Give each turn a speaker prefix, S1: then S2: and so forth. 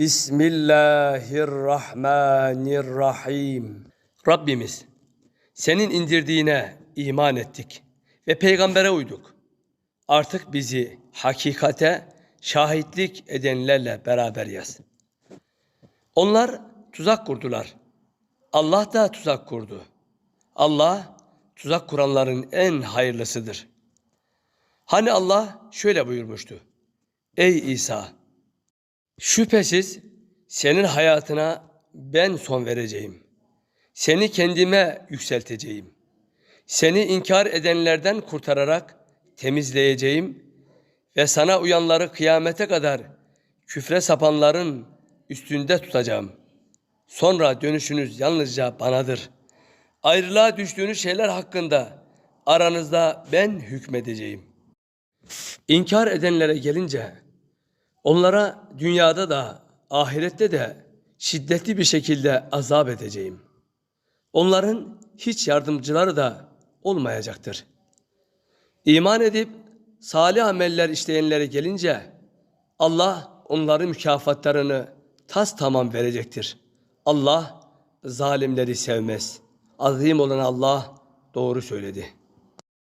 S1: Bismillahirrahmanirrahim. Rabbimiz, senin indirdiğine iman ettik ve peygambere uyduk. Artık bizi hakikate şahitlik edenlerle beraber yaz. Onlar tuzak kurdular. Allah da tuzak kurdu. Allah tuzak kuranların en hayırlısıdır. Hani Allah şöyle buyurmuştu. Ey İsa! Şüphesiz senin hayatına ben son vereceğim. Seni kendime yükselteceğim. Seni inkar edenlerden kurtararak temizleyeceğim ve sana uyanları kıyamete kadar küfre sapanların üstünde tutacağım. Sonra dönüşünüz yalnızca banadır. Ayrılığa düştüğünüz şeyler hakkında aranızda ben hükmedeceğim. İnkar edenlere gelince onlara dünyada da ahirette de şiddetli bir şekilde azap edeceğim. Onların hiç yardımcıları da olmayacaktır. İman edip salih ameller işleyenlere gelince Allah onların mükafatlarını tas tamam verecektir. Allah zalimleri sevmez. Azim olan Allah doğru söyledi.